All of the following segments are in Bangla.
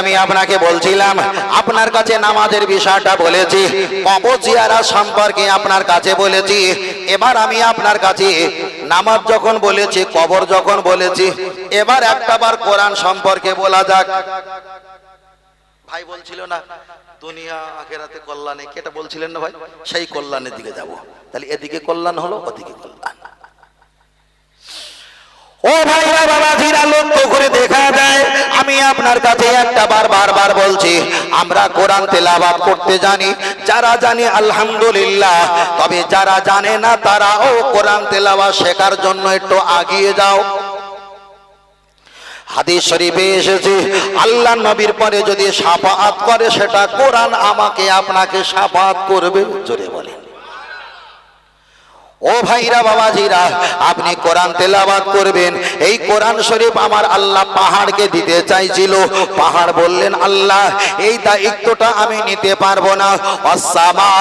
আমি আপনাকে বলছিলাম, আপনার কাছে নামাজের বিষয়টা বলেছি কবজিয়ারা সম্পর্কে আপনার কাছে বলেছি, এবার আমি আপনার কাছে নামাজ যখন বলেছি, কবর যখন বলেছি, এবার একটা বার কোরআন সম্পর্কে বলা যাক। ভাই বলছিল না, দুনিয়া আখেরাতে কল্যাণে কেটা বলছিলেন না ভাই? সেই কল্যাণের দিকে যাব। তাহলে এদিকে কল্যাণ হলো, ওদিকে কল্যাণ। ও ভাইরা বাবাজিরা, লক্ষ্য করে দেখা যায়, আমি আপনার কাছে একটা বার বারবার বলছি, আমরা কোরআন তেলাবাদ করতে জানি, যারা জানি আলহামদুলিল্লাহ, তবে যারা জানে না, তারাও কোরআন তেলাবাদ শেখার জন্য একটু আগিয়ে যাও। হাদিস শরীফে এসেছে, আল্লাহ নবীর পরে যদি সাফাত করে, সেটা কোরআন আমাকে আপনাকে সাফাত করবে, জোরে। ও ভাইরা, বাবাজিরা, আপনি কোরআন তেলাবাদ করবেন। এই কোরআন শরীফ আমার আল্লাহ পাহাড়কে দিতে চাইছিল। পাহাড় বললেন, আল্লাহ, এই দায়িত্বটা আমি নিতে পারব না। অসামা,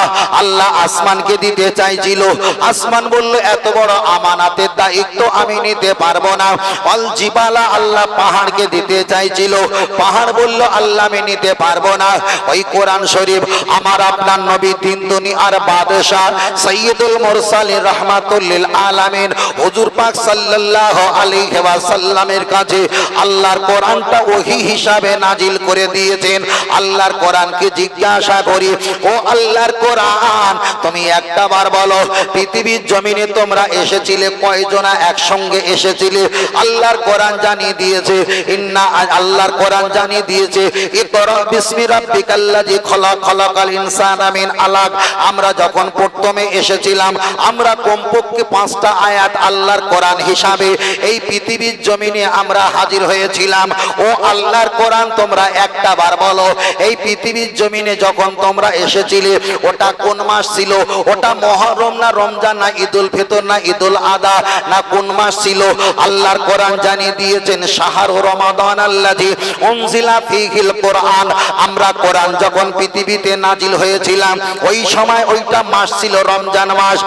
আল্লাহ আসমানকে দিতে চাইছিল। আসমান বলল, এত বড় আমানাতের দায়িত্ব আমি নিতে পারব না। অল জিবালা আল্লাহ পাহাড়কে দিতে চাইছিল। পাহাড় বলল, আল্লাহ, আমি নিতে পারব না। ওই কোরআন শরীফ আমার আপনার নবী তিন আর বাদশাহ সৈয়দুল মুরসালিন রহমাতুল্লিল আলামিন। হুজুর পাক সাল্লাল্লাহু আলাইহি ওয়াসাল্লামের কাছে আল্লাহর কোরআনটা ওহী হিসাবে নাজিল করে দিয়েছেন। আল্লাহর কোরআনকে জিজ্ঞাসা করি, ও আল্লাহর কোরআন, তুমি একটা বার বলো, পৃথিবীর জমিনে তোমরা এসেছিলে, কয়জনা একসঙ্গে এসেছিলে? আল্লাহর কোরআন জানিয়ে দিয়েছে, ইন্না আল্লাহর কোরআন জানিয়ে দিয়েছে, ইকরা বিসমি রাব্বিকাল্লাযী খলাক, খলাকাল ইনসানা মিন আলাক। আমরা যখন প্রথমে এসেছিলাম, আমরা কমপক্ষে পাঁচটা আয়াত আল্লাহর কোরআন হিসাবে এই পৃথিবীর জমিনে আমরা হাজির হয়েছিলাম। ও আল্লাহর কোরআন তোমরা একটা বার বলো, এই পৃথিবীর জমিনে যখন তোমরা এসেছিলে, ওটা কোন মাস ছিল? ওটা মহরম না রমজান না ঈদুল ফিতর না ঈদুল আদা না কোন মাস ছিল? আল্লাহর কোরআন জানিয়ে দিয়েছেন, শাহরু রমাদান আল্লাজি উনজিলা ফিহিল কোরআন। আমরা কোরআন যখন পৃথিবীতে নাজিল হয়েছিলাম, ওই সময় ওইটা মাস ছিল রমজান মাস।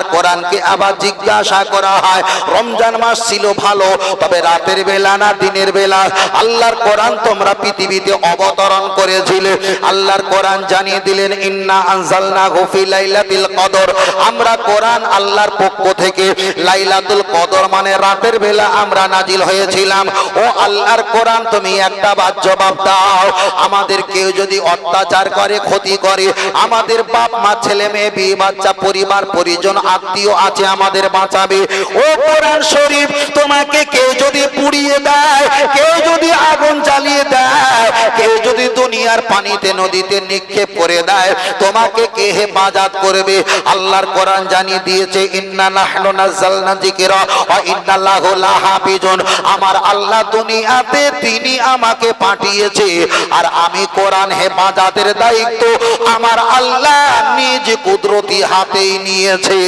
আল্লাহর কোরআনকে আবার জিজ্ঞাসা করা হয়। রমজান মাস ছিল ভালো, তবে রাতের বেলা না দিনের বেলা? আল্লাহর কোরআন তোমরা পৃথিবীতে অবতরণ করেছিলে। আল্লাহর কোরআন জানিয়ে দিলেন, ইন্না আনজালনা ফি লাইলাতুল কদর। আমরা কোরআন আল্লাহর পক্ষ থেকে লাইলাতুল কদর মানে রাতের বেলা আমরা নাজিল হয়েছিলাম। ও আল্লাহর কোরআন, তুমি একটা বাদ জবাব দাও। আমাদের কেউ যদি অত্যাচার করে, ক্ষতি করে, আমাদের বাপ মা ছেলে মেয়ে বিয়ে বাচ্চা, পরিবার, পরিজন আত্মীয় আছে আমাদের বাঁচাবে। ও কোরআন শরীফ, তোমাকে কেউ যদি পুড়িয়ে দেয়, কেউ যদি আগুন জ্বালিয়ে দেয়, কেউ যদি দুনিয়ার পানিতে, নদীতে নিক্ষেপ করে দেয়, তোমাকে কে হেফাজত করবে? আল্লাহর কোরআন জানিয়ে দিয়েছে, ইন্না নাহনু নাযালনা যিকরা ওয়া ইন্না লাহু লাহাফিজুন। আমার আল্লাহ দুনিয়াতে তিনি আমাকে পাঠিয়েছে, আর আমি কোরআন হেফাজতের দায়িত্ব আমার আল্লাহ নিজ কুদরতি হাতেই নিয়েছে।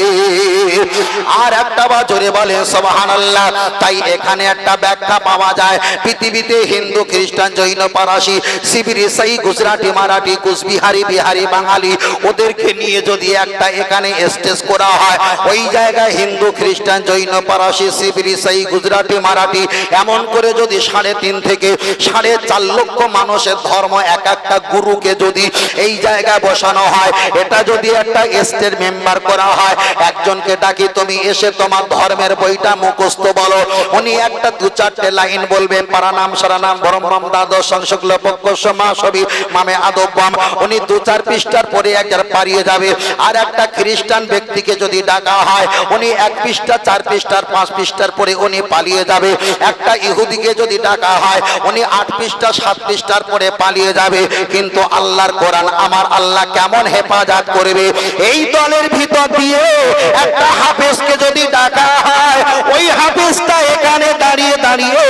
আর একটা বছরে বলে, সুবহানাল্লাহ, তাই এখানে একটা ব্যাখ্যা পাওয়া যায়। পৃথিবীতে হিন্দু, খ্রিস্টান, জৈন, পারাসি, শিবিরি সাই গুজরাটি, মারাঠি, কুচবিহারি, বিহারি, বাঙালি, ওদেরকে নিয়ে যদি একটা এখানে স্টেজ করা হয়, ওই জায়গায় হিন্দু, খ্রিস্টান, জৈন, পারাসি, শিবিরি সাই গুজরাটি, মারাঠি, এমন করে যদি সাড়ে তিন থেকে সাড়ে চার লক্ষ মানুষের ধর্ম এক একটা গুরুকে যদি এই জায়গায় বসানো হয়, এটা যদি একটা স্টেট মেম্বার করা হয় একজনকে ডাকি, তুমি এসে তোমার ধর্মের বইটা মুখস্থ বলো। উনি একটা দু চারটে লাইন বলবে পারানাম সারানাম ব্রহ্মম, দ্বাদশ সংশুক্ল পক্ষ মা সবি, মামে আদব্বাম উনি দু চার পৃষ্ঠার পরে একবার পারিয়ে যাবে। আর একটা খ্রিস্টান ব্যক্তিকে যদি ডাকা হয়, উনি এক পৃষ্ঠা, চার পৃষ্ঠার, পাঁচ পৃষ্ঠার পরে উনি পালিয়ে যাবে। একটা ইহুদিকে যদি ডাকা হয়, উনি আট পৃষ্ঠা, সাত পৃষ্ঠার পরে পালিয়ে যাবে। কিন্তু আল্লাহর কোরআন আমার আল্লাহ কেমন হেফাজত করবে? এই দলের ভিতর দিয়ে একটা হাফেজকে যদি ডাকা হয়, ওই হাফেজটা এখানে দাঁড়িয়ে দাঁড়িয়ে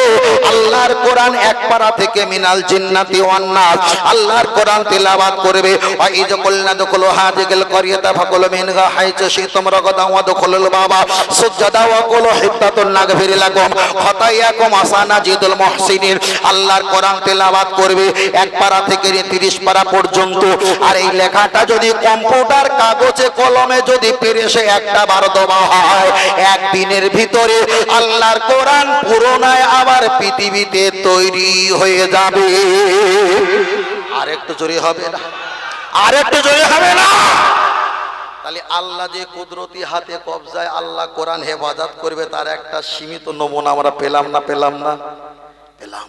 আল্লাহর কোরআন এক পারা থেকে মিনাল জিন্নাতি ওয়ান্নাস আল্লাহর কোরআন করবে। ওয়া বাবা ওয়া আসানা জিদুল মুহসিনিন। আল্লাহর কোরআন করবে এক পারা থেকে 30 পারা পর্যন্ত। আর এই লেখাটা যদি কম্পিউটার কাগজে কলমে যদি পেরেছে একটা বার দেওয়া হয়, একদিনের ভিতরে আল্লাহর কোরআন পুরোনায় আবার পৃথিবীতে তৈরি হয়ে যাবে। আর একটু জোরে হবে না? আর একটু জোরে হবে না? আল্লাহ যে কুদরতি হাতে কবজায় আল্লাহ কোরআন হেফাজত করবে, তার একটা সীমিত নমুনা আমরা পেলাম না পেলাম না? পেলাম।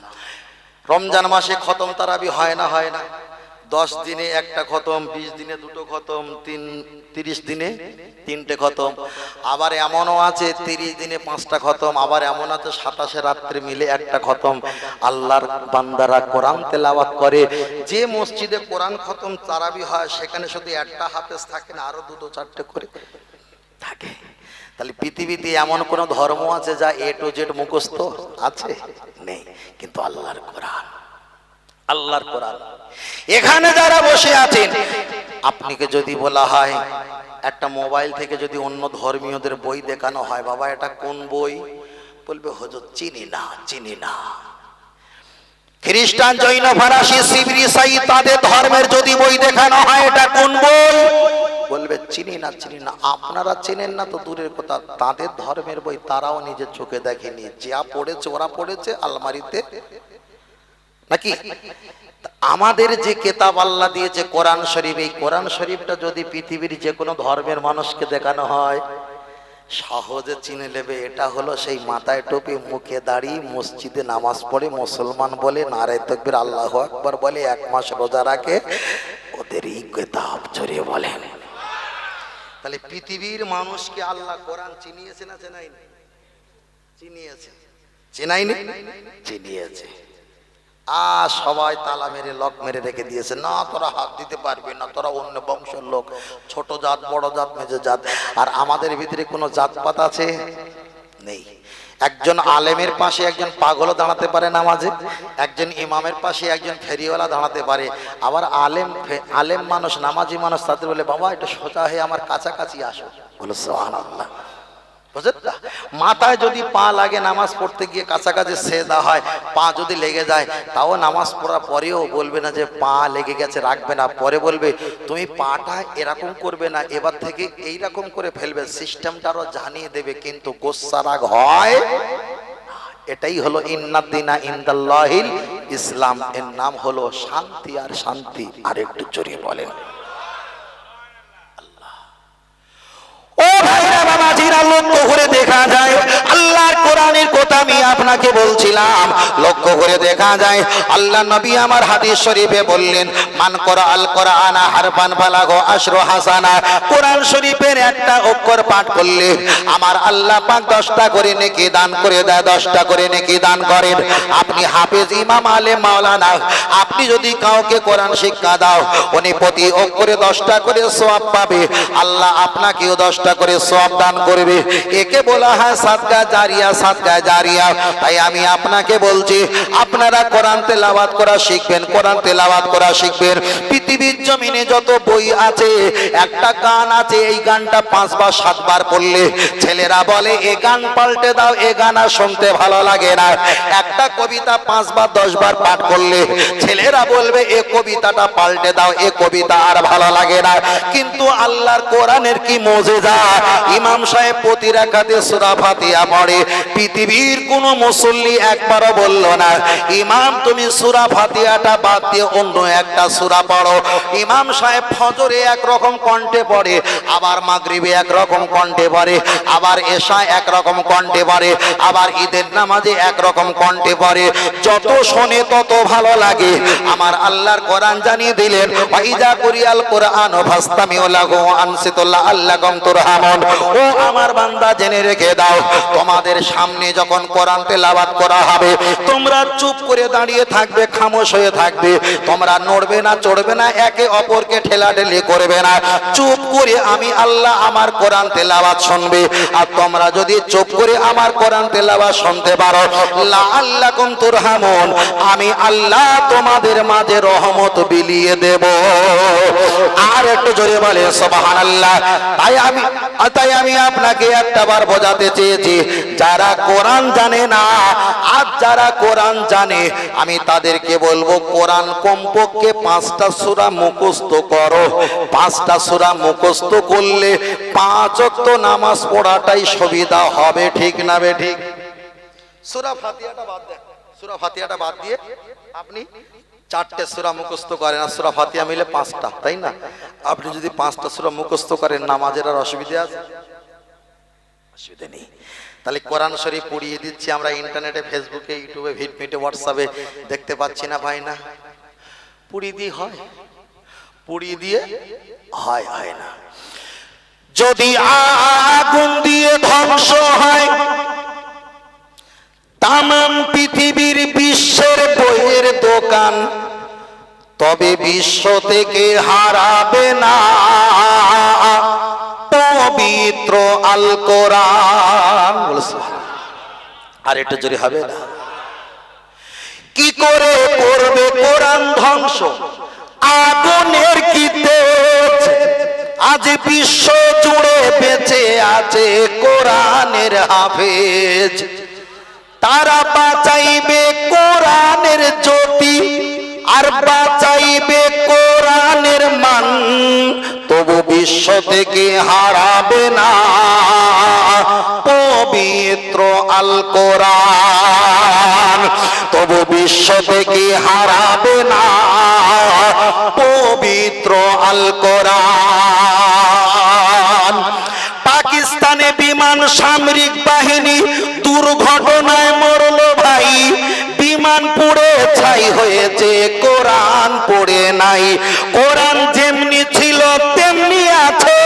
রমজান মাসে খতম তারাবি হয় না হয় না। দশ দিনে একটা খতম, বিশ দিনে দুটো খতম, তিন, তিরিশ দিনে তিনটে খতম। আবার এমনও আছে, তিরিশ দিনে পাঁচটা খতম, আবার এমন আছে, সাতাশে রাত্রে মিলে একটা খতম। আল্লাহর বান্দারা কোরআন তেলাওয়াত করে। যে মসজিদে কোরআন খতম তারাবি হয়, সেখানে শুধু একটা হাফেজ থাকে না, আরও দুটো চারটে করে থাকে। তাহলে পৃথিবীতে এমন কোন ধর্ম আছে যা এ টু জেড মুখস্থ আছে? নেই। কিন্তু আল্লাহর কোরআন। আল্লাহর কোরআন। এখানে যারা বসে আছেন, আপনাকে যদি বলা হয়, একটা মোবাইল থেকে যদি অন্য ধর্মীয়দের বই দেখানো হয়, বাবা, এটা কোন বই? বলবে, হজর, চিনি না চিনি না। খ্রিস্টান, জৈন, ফরাসি শিবিরি সাই তাদের ধর্মের যদি বই দেখানো হয়, এটা কোন বই? বলবে, চিনি না চিনি না। আপনারা চেনেন না তো দূরের কথা, তাদের ধর্মের বই তারাও নিজের চোখে দেখেনি। যা পড়েছে, ওরা পড়েছে, আলমারিতে নাকি? আমাদের যে কেতাব আল্লাহ দিয়েছে কোরআন শরীফ, এই কোরআন শরীফটা যদি পৃথিবীর যে কোনো ধর্মের মানুষকে দেখানো হয়, সহজে চিনে নেবে, এটা হলো সেই মাথায় টুপি, মুখে দাঁড়িয়ে মসজিদে নামাজ পড়ে, মুসলমান বলে, নারায় তকবির, আল্লাহ আকবর বলে, এক মাস রোজা রাখে, ওদের এই কেতাব ছড়িয়ে বলেন। তাহলে পৃথিবীর মানুষকে আল্লাহ কোরআন চিনিয়েছে না চেনাইনি চিনিয়েছে। চেনাইনি চিনিয়েছে। আ, সবাই তালা মেরে, লক মেরে রেখে দিয়েছে। না, তোরা হাত দিতে পারবি না, তোরা অন্য বংশের লোক, ছোট জাত, বড় জাত, মেজো জাত। আর আমাদের ভিতরে কোনো জাতপাত আছে? নেই। একজন আলেমের পাশে একজন পাগলও দাঁড়াতে পারে নামাজে, একজন ইমামের পাশে একজন ফেরিওয়ালা দাঁড়াতে পারে। আবার আলেম আলেম মানুষ, নামাজি মানুষ, তাদের বলে, বাবা এটা সোজা হয়ে আমার কাছাকাছি আসো। বলো সোহান আল্লাহ মাথায় যদি পা লাগে নামাজ পড়তে গিয়ে কাছাকাছি সেদা হয়, পা যদি লেগে যায়, তাও নামাজ পড়ার পরেও বলবে না যে পা লেগে গেছে, রাখবে না। পরে বলবে, তুমি পাটা এরকম করবে না, এবার থেকে এই রকম করে ফেলবে সিস্টেমটা সিস্টেমটারও জানিয়ে দেবে, কিন্তু গোসা রাগ হয় এটাই হলো ইন্নাদ্দিনা ইন্দাল্লাহিল ইসলাম। এর নাম হলো শান্তি আর শান্তি। আর একটু জোরে বলেন। ও বাবাজিরা লক্ষ্য করে দেখা যায়। আল্লাহর কোরআনের কথা আমি আপনাকে বলছিলাম। লক্ষ্য করে দেখা যায় আল্লাহ নবী আমার হাদিস শরীফে বললেন, মান করা আল কোরআন হারফান ফালাগো আশরু হাসানা। কোরআন শরীফের একটা অক্ষর পাঠ করলে, আমার আল্লাহ পাক দশটা করে নেকি দান করে দেয়, দশটা করে নেকি দান করেন। আপনি হাফেজ ইমাম আলে মাওলানা, আপনি যদি কাউকে কোরআন শিক্ষা দাও, উনি প্রতি অক্ষরে দশটা করে সোয়াব পাবে। আল্লাহ আপনাকেও দশটা করে সোয়াব দান করবে। একে বলা হয় সাদকা জারিয়া সাদকা জারিয়া, তাই আমি আপনাকে বলছি, আপনারা কোরআন তেলাওয়াত করা শিখবেন, কোরআন তেলাওয়াত করা শিখবেন। পৃথিবীর জমিনে যত বই আছে, একটা গান আছে, এই গানটা পাঁচবার, সাতবার পড়লে ছেলেরা বলে, এ গান পাল্টে দাও, এ গান আর শুনতে ভালো লাগে না। একটা কবিতা পাঁচবার, দশবার পাঠ করলে ছেলেরা বলবে, এ কবিতাটা পাল্টে দাও, এ কবিতা আর ভালো লাগে না। কিন্তু আল্লাহর কোরআনের কি মজেজা? ইমাম সাহেব প্রতি রাখাতে সূরা ফাতিহা পড়ে পৃথিবীর কোন মুসল্লি একবারও বলল না, ইমাম, তুমি সূরা ফাতিহাটা বাদ দিয়ে অন্য একটা সূরা পড়ো। ইমাম সাহেব ফজরে একরকম কণ্ঠে পড়ে, আবার মাগরিবে একরকম কণ্ঠে পড়ে, আবার এশা একরকম কণ্ঠে পড়ে, আবার ঈদের নামাজে একরকম কণ্ঠে পড়ে। যত শোনে তত ভালো লাগে। আমার আল্লাহর কোরআন জানিয়ে দিলেন, ওয়াইজা কুরিয়াল কোরআন ফাস্তামিউ লাহু আনসিতুল্লাহ আল্লাকুম তুরহামুন। ও আমার বান্দা, জেনে রেখে দাও, তোমাদের সামনে যখন কোরআন তেলাওয়াত করা হবে, তোমরা চুপ করে দাঁড়িয়ে থাকবে, খামোশ হয়ে থাকবে। তোমরা নড়বে না, চড়বে না, একে অপরকে ঠেলাঠেলি করবে না। চুপ করে আমি আল্লাহ আমার কোরআন তেলাওয়াত শুনবে। আর তোমরা যদি চুপ করে আমার কোরআন তেলাওয়াত শুনতে পারো আল্লাহ লাআল্লাকুম তুরহামুন, আমি আল্লাহ তোমাদের মাঝে রহমত বিলিয়ে দেব। আর একটু জোরে বলে সুবহানাল্লাহ। তাই আমি তাই আমি আপনাকে একটা বার বোঝাতে চেয়েছি, যারা কোরআন জানে না, আর যারা কোরআন জানে, আমি তাদেরকে বলব, কোরআন কমপক্ষে পাঁচটা সুরা মুখস্থ করো। পাঁচটা সুরা মুখস্থ করলে পাঁচ নামাজ পড়াটাই সুবিধা হবে, ঠিক না বে ঠিক? সূরা ফাতিহাটা বাদ দেন। সূরা ফাতিহাটা বাদ দিয়ে আপনি চারটে সুরা মুখস্থ করেন, আর সুরা ফাতিয়া মিলে পাঁচটা, তাই না? আপনি যদি পাঁচটা সুরা মুখস্থ করেন, নামাজের আর অসুবিধা আছে? অসুবিধা নেই। তাহলে কোরআন শরীফ পড়িয়ে দিচ্ছি, আমরা ইন্টারনেটে, ফেসবুকে, ইউটিউবে, ভিটমিটে, হোয়াটসঅ্যাপে দেখতে পাচ্ছি না ভাই না। পুড়িয়ে দিয়ে হয়? পুড়িয়ে দিয়ে হয় হয় না। যদি আগুন দিয়ে ধ্বংস হয়, তামাম পৃথিবীর বিশ্বের বইয়ের দোকান, তবে বিশ্ব থেকে হারাবে না। পবিত্র আল কোরআন আর এটা যদি হবে না? কি করে করবে কোরআন ধ্বংস? আগুনের কি আজ বিশ্ব জুড়ে বেঁচে আছে কোরআনের হাফেজ। তারা বাঁচাইবে কোরআনের জ্যোতি আর বাঁচাইবে কোরআনের মান তবু বিশ্ব থেকে হারাবে না। পবিত্র আল কোরআন তবু বিশ্ব থেকে হারাবে না। পবিত্র আল কোরআন পাকিস্তানে বিমান সামরিক বাহিনী দুর্ঘটনায় মরল ভাই। বিমান পুড়ে ছাই হয়েছে পড়ে নাই। কোরআন যেমনি ছিল, তেমনি আছে।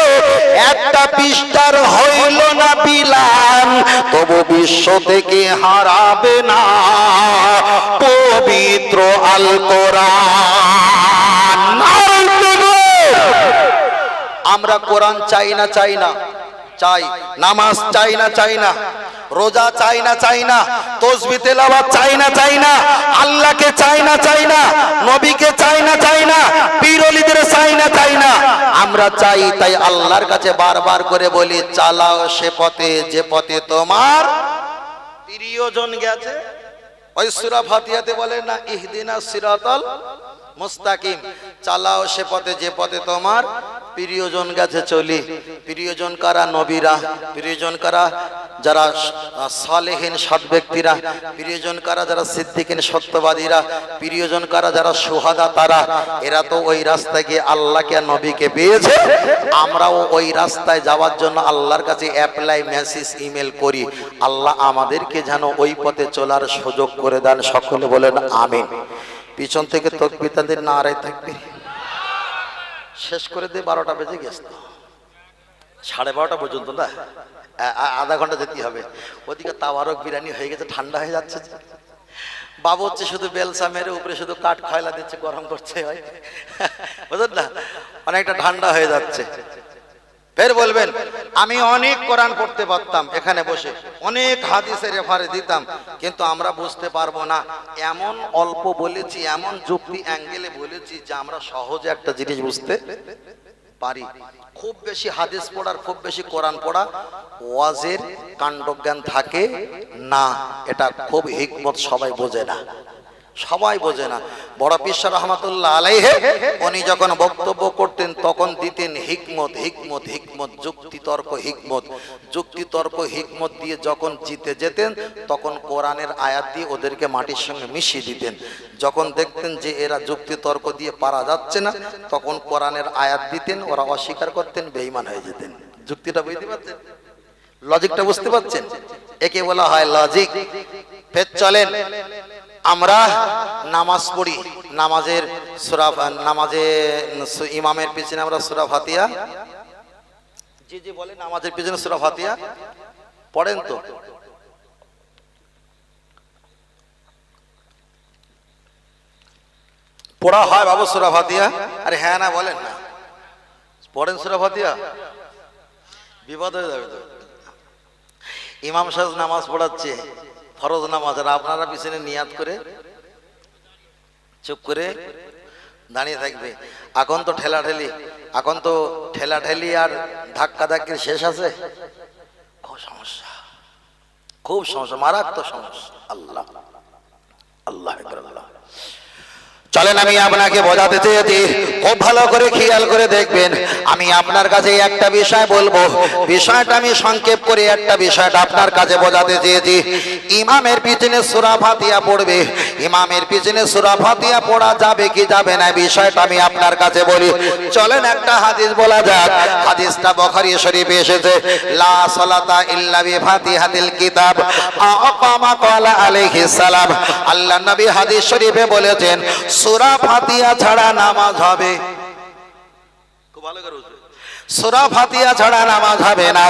একটা পৃষ্ঠার হইল না বিলান তবু বিশ্ব থেকে হারাবে না। পবিত্র আল কোরআন আমরা কোরআন চাই না চাই না। চাই, নামাজ চাই না চাই না। রোজা চাই না চাই না। তসবি তেলাওয়াত চাই না চাই না। আল্লাহকে চাই না চাই না। নবীকে চাই না চাই না। পীরলিদের চাই না চাই না। আমরা চাই, তাই আল্লাহর কাছে বারবার করে বলি, চালাও সে পথে, যে পথে তোমার প্রিয়জন গেছে। ওই সুরা ফাতিহাতে বলে না, ইহদিনা সিরাতাল মুস্তাকিম, চালাও সে পথে, যে পথে তোমার প্রিয়জন গেছে চলি। প্রিয়জন কারা নবীরা? প্রিয়জন কারা যারা সালেহীন, সৎ ব্যক্তিরা? প্রিয়জন কারা যারা সিদ্দিকিন, সত্যবাদীরা? প্রিয়জন কারা যারা সুহাদা তারা? এরা তো ওই রাস্তায় গিয়ে আল্লাহকে আর নবীকে পেয়েছে। আমরাও ওই রাস্তায় যাওয়ার জন্য আল্লাহর কাছে অ্যাপ্লাই মেসেজ ইমেল করি। আল্লাহ আমাদেরকে যেন ওই পথে চলার সুযোগ করে দেন। সকলে বলেন, আমিন। পিছন থেকে তকবি তাদের না আড়াই থাকবে। শেষ করে দিয়ে বারোটা বেজে গেছে। সাড়ে বারোটা পর্যন্ত না? আধা ঘণ্টা যেতে হবে। ওদিকে তাওয়ারক বিরিয়ানি হয়ে গেছে, ঠান্ডা হয়ে যাচ্ছে। বাবু হচ্ছে শুধু বেলসা মেরে, উপরে শুধু কাঠ খয়লা দিচ্ছে, গরম করছে। বুঝলেন না? অনেকটা ঠান্ডা হয়ে যাচ্ছে। ফের বলবেন, আমি অনেক কোরআন পড়তে পারতাম এখানে বসে, অনেক হাদিসের রেফারে দিতাম, কিন্তু আমরা বুঝতে পারব না। এমন অল্প বলেছি, এমন যুক্তি অ্যাঙ্গেলে বলেছি যে আমরা সহজে একটা জিনিস বুঝতে পারি। খুব বেশি হাদিস পড়ার খুব বেশি কোরআন পড়া, ওয়াজের কাণ্ডজ্ঞান থাকে না, এটা খুব হিকমত সবাই বোঝে না। সবাই বোঝে না। বড় পিসা রহমাতুল্লাহ আলাইহে, উনি যখন বক্তব্য করতেন তখন দিতেন হিকমত হিকমত হিকমত যুক্তি তর্ক হিকমত। যুক্তি তর্ক হিকমত দিয়ে যখন জিতে যেতেন, তখন কোরআনের আয়াত দিয়ে ওদেরকে মাটির সঙ্গে মিশিয়ে দিতেন। যখন দেখতেন যে এরা যুক্তি তর্ক দিয়ে পারা যাচ্ছে না, তখন কোরআনের আয়াত দিতেন, ওরা অস্বীকার করতেন, বেঈমান হয়ে যেতেন। যুক্তিটা বুঝতে পারছেন? লজিকটা বুঝতে পারছেন? একে বলা হয় লজিক ফের চলেন। আমরা নামাজ পড়ি। নামাজের সুরা, নামাজে ইমামের পিছনে আমরা সুরা ফাতিয়া যে যে বলে নামাজের পিছনে সুরা ফাতিয়া পড়েন তো। পড়া হয় বাবু সুরা ফাতিয়া আরে হ্যাঁ না, বলেন না। পড়েন সুরা ফাতিয়া বিপদ হয়ে যাবে তো। ইমাম সাহেব নামাজ পড়াচ্ছে। ফরজ নামাজ আপনারা পিছনে নিয়াত করে, চুপ করে দাঁড়িয়ে থাকবে। এখন তো ঠেলা ঠেলি এখন তো ঠেলা ঠেলি আর ধাক্কা ধাক্কির শেষ আছে। খুব সমস্যা খুব সমস্যা, মারাত্মক সমস্যা। আল্লাহ আল্লাহ আল্লাহ। চলেন, আমি আপনাকে বোঝাতে চেয়েছি। খুব ভালো করে খেয়াল করে দেখবেন। আমি আপনার কাছে একটা বিষয় বলব। বিষয়টা আমি সংক্ষেপ করে একটা বিষয়টা আপনার কাছে বোঝাতে চেয়েছি। ইমামের পিছনে সুরা ফাতিয়া পড়বে। ইমামের পিছনে সুরা ফাতিয়া পড়া যাবে কি যাবে না, বিষয়টা আমি আপনার কাছে বলি। চলেন, একটা হাদিস বলা যাক। হাদিসটা বখারি শরীফে এসেছে। লা সালাতা ইল্লা বি ফাতিহাতিল কিতাব। আকামা ক্বালা আলাইহিস সালাম। আল্লাহ নবী হাদিস শরীফে বলেছেন সূরা ফাতিয়া ছাড়া নামাজ হবে খুব ভালো করে। সূরা ফাতিহা ছাড়া নামাজ হবে না।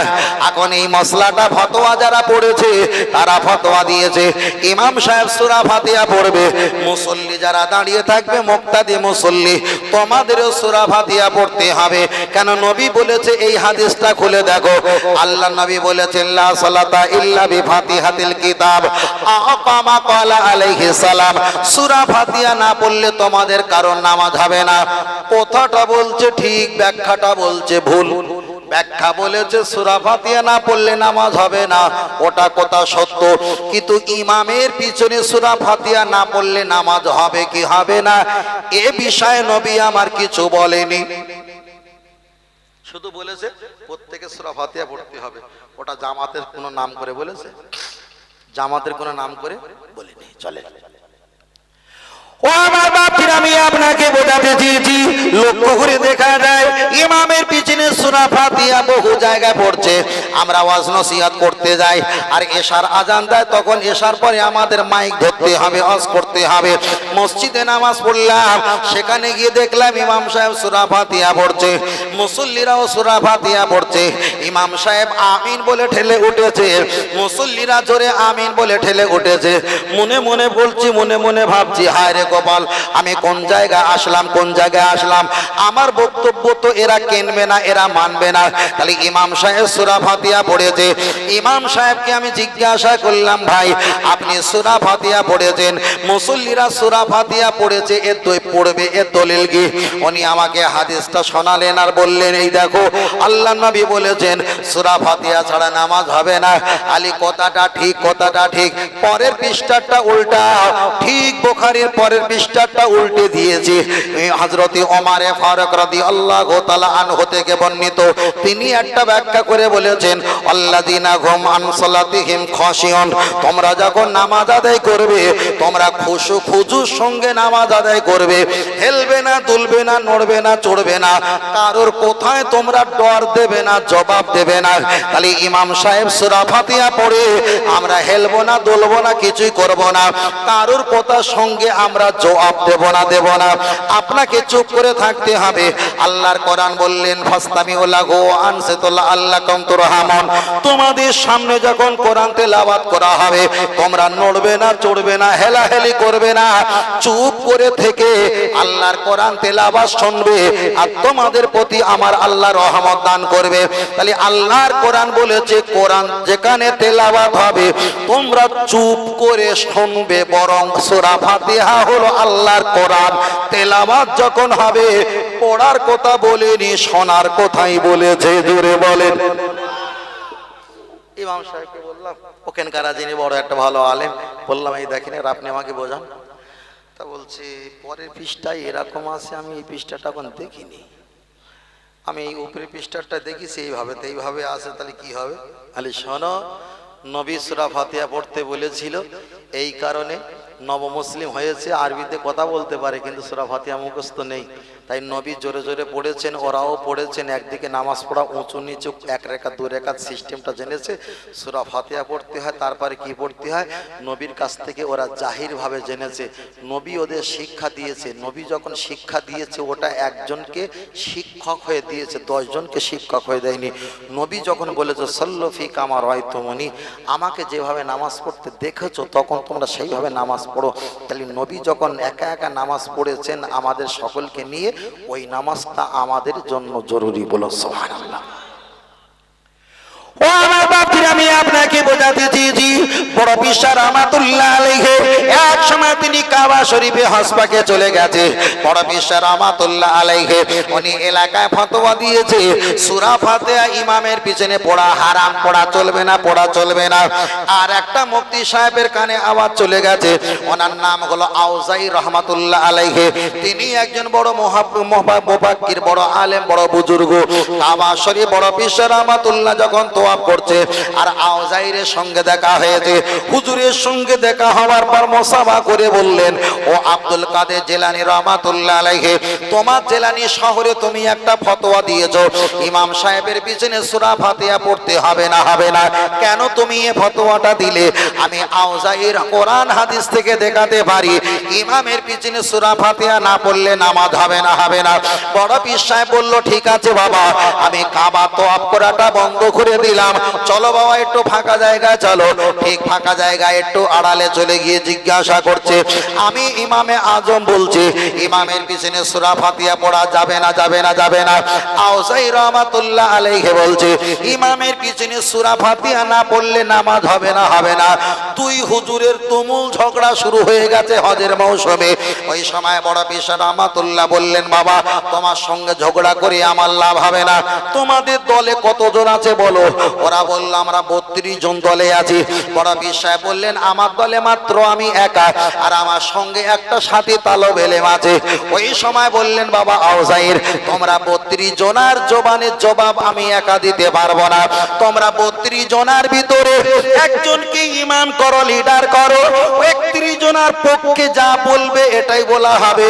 এখন এই মশলাটা ফতোয়া যারা পড়েছে, তারা ফতোয়া দিয়েছে। ইমাম সাহেব সূরা ফাতিহা পড়বে। মুসল্লি যারা দাঁড়িয়ে থাকবে, মুক্তাদি মুসল্লি, তোমাদেরও সূরা ফাতিহা পড়তে হবে। কেন নবী বলেছে, এই হাদিসটা খুলে দেখো। আল্লাহ নবী বলেছেন, লা সালাতা ইল্লা বি ফাতিহাতিল কিতাব। আকামা ক্বালা আলাইহিস সালাম। সূরা ফাতিহা না পড়লে তোমাদের কারণ নামাজ হবে না। কথাটা বলছে, ঠিক ব্যাখ্যাটা বলছে ভুল। ব্যাখ্যা বলেছে, সূরা ফাতিহা না পড়লে নামাজ হবে না। ওটা কথা সত্য। কিন্তু ইমামের পিছনে সূরা ফাতিহা না পড়লে নামাজ হবে কি হবে না, এ বিষয়ে নবী আমার কিছু বলেনি। শুধু বলেছে, প্রত্যেকে সূরা ফাতিহা পড়তে হবে। ওটা জামাতের কোনো নাম করে বলেছে? জামাতের কোনো নাম করে বলেনি। চলে। ও আমার বাপির আমি আপনাকে বোঝাতে চেয়েছি। লক্ষ্য করে দেখা যায়, ইমামের পিছনে সুরা বহু জায়গায় পড়ছে। আমরা ওয়াজ নসিহত করতে যাই, আর আজান দেয়, তখন পরে আমাদের মাইক ধরতে হবে, ওয়াজ করতে হবে। মসজিদে নামাজ পড়লাম, সেখানে গিয়ে দেখলাম ইমাম সাহেব সুরা ফাতিহা পড়ছে। মুসল্লিরাও সুরা ফাতিহা পড়ছে। ইমাম সাহেব আমিন বলে ঠেলে উঠেছে। মুসল্লিরা জোরে আমিন বলে ঠেলে উঠেছে। মনে মনে বলছি, মনে মনে ভাবছি হায় রে গোপাল, আমি কোন জায়গায় আসলাম, কোন জায়গায় আসলাম? আমার বক্তব্য তো এরা কেনবে না, এরা মানবে না। তাহলে ইমাম সাহেব সুরা ফাতিহা পড়েছে। ইমাম সাহেবকে আমি জিজ্ঞাসা করলাম, ভাই, আপনি সুরা ফাতিহা পড়েছেন? মুসল্লিরা সুরা ফাতিহা পড়েছে, এ দই পড়বে, এ দলিল কি? উনি আমাকে হাদিসটা শোনালেন আর বললেন, এই দেখো, আল্লাহ নবী বলেছেন, সুরা ফাতিহা ছাড়া নামাজ হবে না। আলী কথাটা ঠিক কথাটা ঠিক। পরের পৃষ্ঠাটা উল্টা। ঠিক বোখারির পরের পৃষ্ঠাটা উল্টে দিয়েছে। হজরতি ওমারে ফারুক রাদি আল্লাহ গোতালা আনহু থেকে বর্ণিত। তিনি একটা ব্যাখ্যা করে বলেছেন আল্লাদিনা ঘুম আনসালাতিহিম খসিয়ন তোমরা যখন নামাজ আদায় করবে, তোমরা খুশু খুজুর সঙ্গে নামাজ আদায় করবে। হেলবে না তুলবে না, নড়বে না, চড়বে না। কারোর কোথায় তোমরা ডর দেবে না, জবাব দেবে না। তাহলে ইমাম সাহেব সুরা ফাতিহা পড়ে, আমরা হেলবো না, দুলবো না, কিছুই করব না। কারোর কথার সঙ্গে আমরা জবাব দেব না দেব না। আপনাকে চুপ করে থাকতে হবে। আল্লাহর কোরআন বললেন ফাস্তামি ওলা গো আনসেতুল্লাহ আল্লাহ কমতুর রহমান তোমাদের সামনে যখন কোরআন তেলাওয়াত করা হবে, তোমরা নড়বে না, চড়বে না, হেলাহেলি করবে না। চুপ করে থেকে আল্লাহর কোরআন তেলাওয়াত শুনবে আর তোমাদের প্রতি আমার আল্লাহ রহমত দান করবে। তাহলে আল্লাহর কোরআন বলেছে, কোরআন যেখানে তেলাওয়াত হবে, তোমরা চুপ করে শুনবে বরং সূরা ফাতিহা হলো আল্লাহর কোরআন। তেলাওয়াত যখন হবে, পড়ার কথা বলেনি, শোনার কথাই বলেছে, জোরে বলেন। ইমাম সাহেবকে বললাম, ওখানকার যিনি বড় একটা ভালো আলেম, বললাম, এই দেখেন, এর আপনি আমাকে বোঝান? তা বলছে, পরের পৃষ্ঠায় এরকম আছে, আমি এই পৃষ্ঠাটা এখন দেখিনি। আমি এই উপরের পৃষ্ঠাটা দেখেছি, এইভাবে তো এইভাবে আছে, তাহলে কি হবে? আলে শোনো, নবী সুরা ফাতিহা পড়তে বলেছিল, এই কারণে নবমুসলিম হয়েছে আরবিতে কথা বলতে পারে কিন্তু সুরা ফাতিহা মুখস্থ নেই। তাই নবী জোরে জোরে পড়েছেন, ওরাও পড়েছেন, একদিকে নামাজ পড়া উঁচু নিচু, এক রেখা, দু রেখা সিস্টেমটা জেনেছে। সুরা ফাতিহা পড়তে হয়, তারপরে কি পড়তে হয়? নবীর কাছ থেকে ওরা জাহিরভাবে জেনেছে। নবী ওদের শিক্ষা দিয়েছে। নবী যখন শিক্ষা দিয়েছে, ওটা একজনকে শিক্ষক হয়ে দিয়েছে, দশজনকে শিক্ষক হয়ে দেয়নি। নবী যখন বলেছে সল্লফি কামার হয়তমনি আমাকে যেভাবে নামাজ পড়তে দেখেছ, তখন তোমরা সেইভাবে নামাজ পড়ো। তাহলে নবী যখন একা একা নামাজ পড়েছেন, আমাদের সকলকে নিয়ে ওই নামাজটা আমাদের জন্য জরুরি বলো সোহান ইমামের পিছনে পড়া হারাম, পড়া চলবে না, পড়া চলবে না। আর একটা মুফতি সাহেবের কানে আওয়াজ চলে গেছে। ওনার নাম হলো আউজাই রহমাতুল্লাহ আলাইহি। তিনি একজন বড় মোহাব্বির বড় আলেম, বড় বুজুর্গ। কাবা শরীফ, বড় বিশ্বাস রহমাতুল্লাহ যখন তোয়াব করছে, আর আউজাইরের সঙ্গে দেখা হয়েছে। হুজুরের সঙ্গে দেখা হওয়ার পর মোসাফা করে বললেন, ও আব্দুল কাদের জেলানি রহমাতুল্লাহ আলাইহি, তোমার জেলানি শহরে তুমি একটা ফতোয়া দিয়েছ। ইমাম সাহেবের পিছনে সূরা ফাতিহা পড়তে হবে না হবে না। কেন তুমি এই ফতোয়াটা দিলে? আমি আওজাইর কোরআন হাদিস থেকে দেখাতে পারি। ইমামের পিছনে সূরা ফাতিহা না পড়লে নামাজ হবে না হবে না। বড় পীর সাহেব বলল, ঠিক আছে বাবা, আমি কাবা তোয়াব করাটা বন্ধ করে দিলাম। চলো বাবা, একটু ফাঁকা জায়গায় চলো। ঠিক ফাঁকা জায়গায় একটু আড়ালে চলে গিয়ে জিজ্ঞাসা করছে, আমি ইমামে আজম বলছি, ইমামের পিছনে সূরা ফাতিহা পড়া যাবে না যাবে না যাবে না? আউসাই রহমাতুল্লাহ আলাইহি বলছে, ইমামের পিছনে সূরা ফাতিহা না পড়লে নামাজ হবে না হবে না। তুই হুজুরের তুমুল ঝগড়া শুরু হয়ে গেছে হজের মৌসুমে। ওই সময় বড় পিসা রহমাতুল্লাহ বললেন, বাবা, তোমার সঙ্গে ঝগড়া করে আমার লাভ হবে না। তোমাদের দলে কতজন আছে বলো? ওরা বলল, আমরা বত্রিশ জন দলে আছি। বড় বিশ্বায় বললেন, আমার দলে মাত্র আমি একা, আর আমার সঙ্গে একটা সাথী তালো বেলেম আছে। ওই সময় বললেন, বাবা আউজাইর, তোমরা বত্রিশ জনার জবানের জবাব আমি একা দিতে পারব না। তোমরা বত্রিশ জনার ভিতরে একজনকে ইমাম করো, লিডার করো। একত্রিশ জনার পক্ষে যা বলবে এটাই বলা হবে।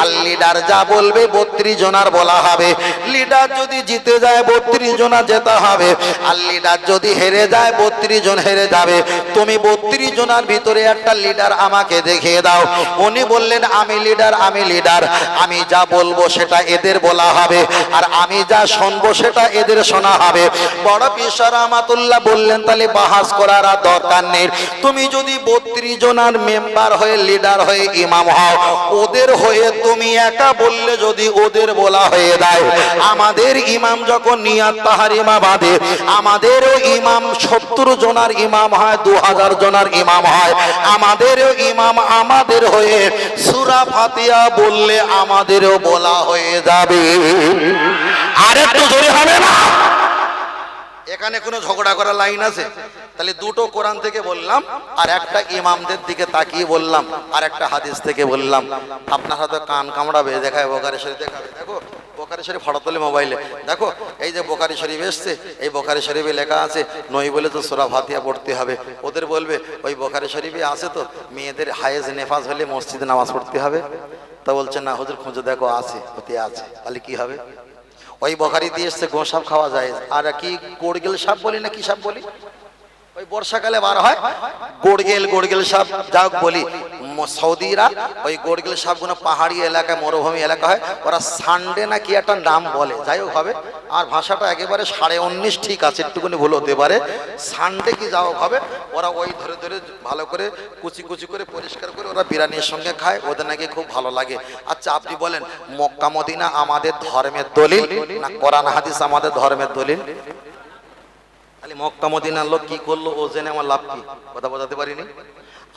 আর লিডার যা বলবে, বত্রিশ জনার বলা হবে। লিডার যদি জিতে যায়, বত্রিশ জনা যেতে হবে। আর লিডার যদি হেরে যায়, বত্রিশ জন হেরে যাবে। তুমি বত্রিশ জনার ভিতরে একটা লিডার আমাকে দেখিয়ে দাও। উনি বললেন, আমি লিডার আমি লিডার। আমি যা বলব সেটা এদের বলা হবে। আর আমি যা শুনব সেটা এদের শোনা হবে। বড় পিসা রহমাতুল্লাহ বললেন, তাহলে বাহাস করার আর দরকার নেই। তুমি যদি বত্রিশ জনার মেম্বার হয়ে, লিডার হয়ে ইমাম হও, ওদের হয়ে তুমি একা বললে যদি ওদের বলা হয়ে দেয় আমাদের ইমাম যখন নিয়াত তাহারিমা বাঁধে আমাদেরও ইমাম সত্তর জনার ইমাম হয় দু হাজার জনার ইমাম হয়। আমাদেরও ইমাম আমাদের হয়ে সুরা ফাতিয়া বললে আমাদেরও বলা হয়ে যাবে। আর জোরে হবে না? এখানে কোনো ঝগড়া করার লাইন আছে? তাহলে দুটো কোরআন থেকে বললাম, আর একটা ইমামদের দিকে তাকিয়ে বললাম, আর একটা হাদিস থেকে বললাম। আপনার হাতে কান কামড়াবে, দেখায় বোকারে শরীফ দেখাবে। দেখো বোকারি শরীফ ফটো তোলে মোবাইলে। দেখো, এই যে বোকারি শরীফ এসছে, এই বোকারি শরীফে লেখা আছে, নই বলে তো সোরা ভাতিয়া পড়তে হবে। ওদের বলবে, ওই বোকারি শরীফে আছে তো, মেয়েদের হায়েজ নেফাজ হলে মসজিদে নামাজ পড়তে হবে। তা বলছে, না, হুজুর, খুঁজে দেখো, আছে হতে আছে। তাহলে কি হবে? ওই বখারি দিয়ে এসছে গোসাপ খাওয়া যায়। আর কি গোড়গেল সাপ বলি না কি সাপ বলি? ওই বর্ষাকালে বার হয়। গোড়গেল গোড়গেল সাপ, যাক বলি। সৌদিরা, ওই গোড়গেল সাপগুলো পাহাড়ি এলাকায় মরুভূমি এলাকা হয়, ওরা সানডে না কি একটা নাম বলে। যাই হোক হবে, আর ভাষাটা একেবারে সাড়ে উনিশ ঠিক আছে একটুকুনি ভুল হতে পারে। সানডে কি যাও হবে, ওরা ওই ধরে ধরে ভালো করে কুচি কুচি করে পরিষ্কার করে ওরা বিরিয়ানির সঙ্গে খায়, ওদের নাকি খুব ভালো লাগে। আচ্ছা আপনি বলেন, মক্কা, মদিনা আমাদের ধর্মের দলিল না কোরআন, হাদিস আমাদের ধর্মের দলিল? তাহলে মক্কা, মদিনার লোক কি করল, ও জেনে আমার লাভ কি? কথা বোঝাতে পারিনি?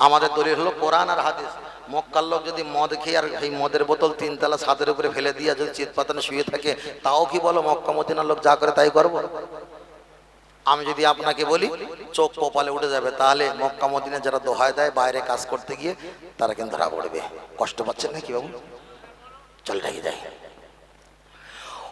আমাদের দলিল হলো কোরআন আর হাদিস। মক্কার লোক যদি মদ খেয়ে আর এই মদের বোতল তিনতলা ছাদের উপরে ফেলে দিয়ে যদি চিত পাতানে শুয়ে থাকে, তাও কি বলো মক্কা মদিনার লোক যা করে তাই করব? আমি যদি আপনাকে বলি, চোখ কপালে উঠে যাবে, তাহলে মক্কা মদিনা যারা দোহায় দেয়, বাইরে কাজ করতে গিয়ে তারা কিন্তু ধরা পড়বে। কষ্ট পাচ্ছেন নাকি বাবু? চল ঢেকে যায়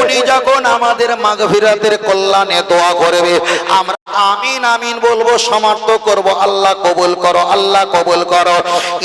উনি যখন আমাদের মাগফিরাতের কল্যাণে দোয়া করবে, আমরা আমিন আমিন বলব সমর্থ করব। আল্লাহ কবুল করো, আল্লাহ কবুল করো।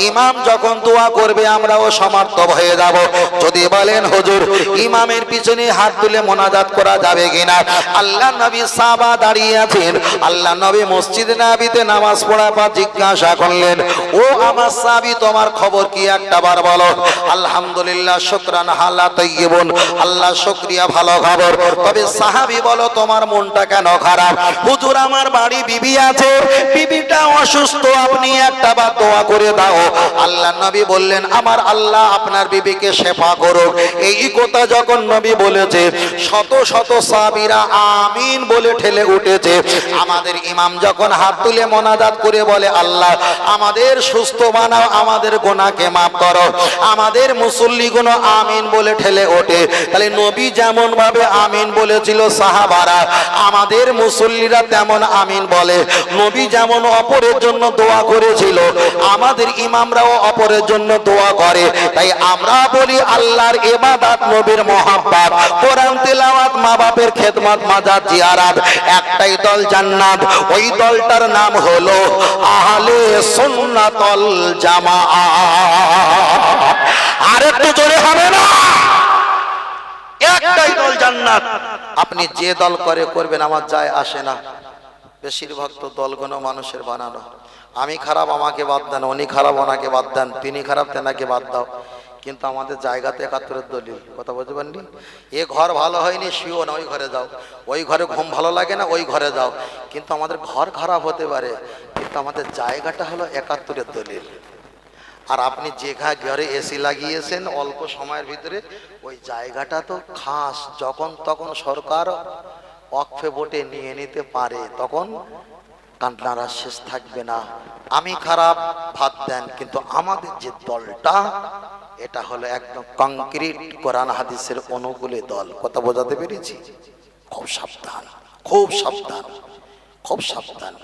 ইমাম যখন দোয়া করবে, আমরাও সমর্থ হয়ে যাব। যদি বলেন, হুজুর, ইমামের পিছনে হাত তুলে মোনাজাত করা যাবে কিনা? আল্লাহ নবী সাবা দাঁড়িয়ে আছেন। আল্লাহ নবী মসজিদ নাবিতে নামাজ পড়া পা জিজ্ঞাসা করলেন, ও আমার সাবি, তোমার খবর কি একটা বার বলো? আলহামদুলিল্লাহ, শুকরান হাল্লা তৈবন আল্লাহ শুকরিয়া ভালো খবর তবে সাহাবি বলো, তোমার মনটা কেন খারাপ? হুজুর, আমার বাড়ি বিবি আছে। বিবিটা অসুস্থ, আপনি একটা বার দোয়া করে দাও। আল্লাহ নবী বললেন, আমার আল্লাহ আপনার বিবিকে শেফা করুক। এই কথা যখন নবী বলেছে, শত শত সাবিরা আমিন বলে ঠেলে উঠেছে। আমাদের ইমাম যখন হাত তুলে মোনাজাত করে বলে, আল্লাহ, আমাদের সুস্থ বানাও, আমাদের গোনাকে মাফ করো। আমাদের মুসল্লিগুলো আমিন বলে ঠেলে ওঠে। তাহলে নবী যেমন ভাবে আমিন বলেছিল সাহাবারা, আমাদের মুসল্লিরা তেমন আমিন বলে। নবী যেমন অপরের জন্য দোয়া করেছিল, আমাদের ইমামরাও অপরের জন্য দোয়া করে। তাই আমরা বলি আল্লাহর ইবাদত, নবীর মহাব্বত। কোরআন তেলাওয়াত, মা বাপের খেদমত, মাজার জিয়ারাত। একটাই দল জান্নাত, ওই দলটার নাম হলো আহলে সুন্নাতল জামা আর একটু জোরে হবে না? একটাই দল জান্নাত। আপনি যে দল করে করবেন আমার যায় আসে না। বেশিরভাগ তো দলগুলো মানুষের বানানো। আমি খারাপ আমাকে বাদ দেন উনি খারাপ ওনাকে বাদ দেন। তিনি খারাপ তেনাকে বাদ দাও। কিন্তু আমাদের জায়গাতে একাত্তরের দলিল। কথা বলতে পারেননি এ ঘর ভালো হয়নি শিও না ওই ঘরে যাও। ওই ঘরে ঘুম ভালো লাগে না ওই ঘরে যাও। কিন্তু আমাদের ঘর খারাপ হতে পারে। কিন্তু আমাদের জায়গাটা হলো একাত্তরের দলিল। আর আপনি যে ঘা ঘরে এসি লাগিয়েছেন অল্প সময়ের ভিতরে, ওই জায়গাটা তো খাস। যখন তখন সরকার অক্ষে ভোটে নিয়ে নিতে পারে, তখন কান্নারা শেষ থাকবে না। আমি খারাপ, ভাত দেন, কিন্তু আমাদের যে দলটা, এটা হলো একদম কংক্রিট কোরআন হাদিসের অনুকূলে দল। কথা বোঝাতে পেরেছি? খুব সাবধান খুব সাবধান খুব সাবধান।